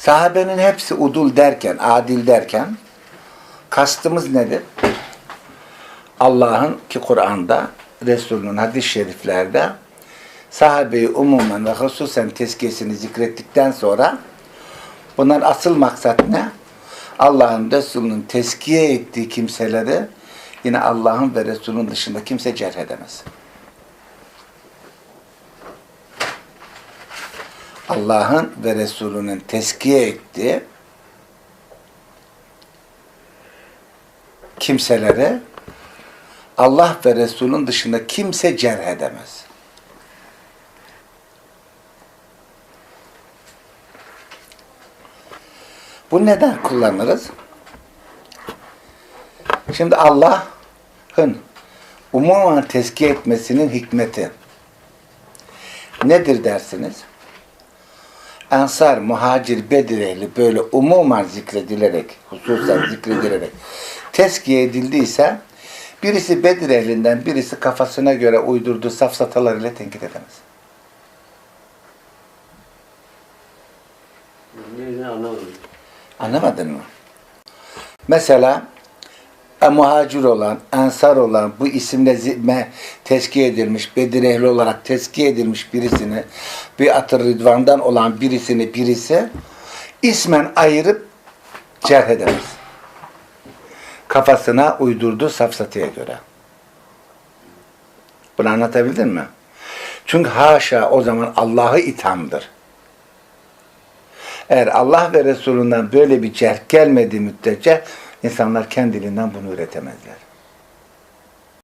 Sahabenin hepsi udul derken, adil derken kastımız nedir? Allah'ın ki Kur'an'da, Resulünün hadis-i şeriflerde sahabeyi umumen ve hususen tezkiyesini zikrettikten sonra bunların asıl maksat ne? Allah'ın Resulünün tezkiye ettiği kimseleri yine Allah'ın ve Resulünün dışında kimse cerh edemez. Allah'ın ve Resulünün tezkiye ettiği kimseleri Allah ve Resulünün dışında kimse cerh edemez. Bu neden kullanırız? Şimdi Allah'ın umumen tezkiye etmesinin hikmeti nedir dersiniz? Ensar, muhacir, Bedir ehli böyle umumen zikredilerek, hususen zikredilerek tezkiye edildiyse birisi Bedir ehlinden birisi kafasına göre uydurduğu safsatalarıyla tenkit edemez. Anlamadın mı? Mesela e, muhacir olan, ensar olan, bu isimle zime tezkiye edilmiş, Bedir ehli olarak tezkiye edilmiş birisini, bir atır rıdvandan olan birisini birisi ismen ayırıp cerh edemez. Kafasına uydurduğu safsatıya göre. Bunu anlatabildim mi? Çünkü haşa o zaman Allah'ı ithamdır. Eğer Allah ve Resulünden böyle bir cerh gelmediği müddetçe insanlar kendiliğinden bunu üretemezler.